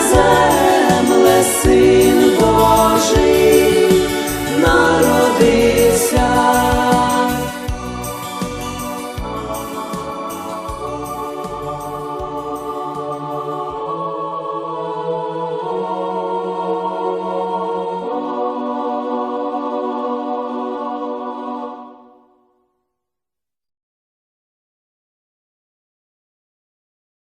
земле, син.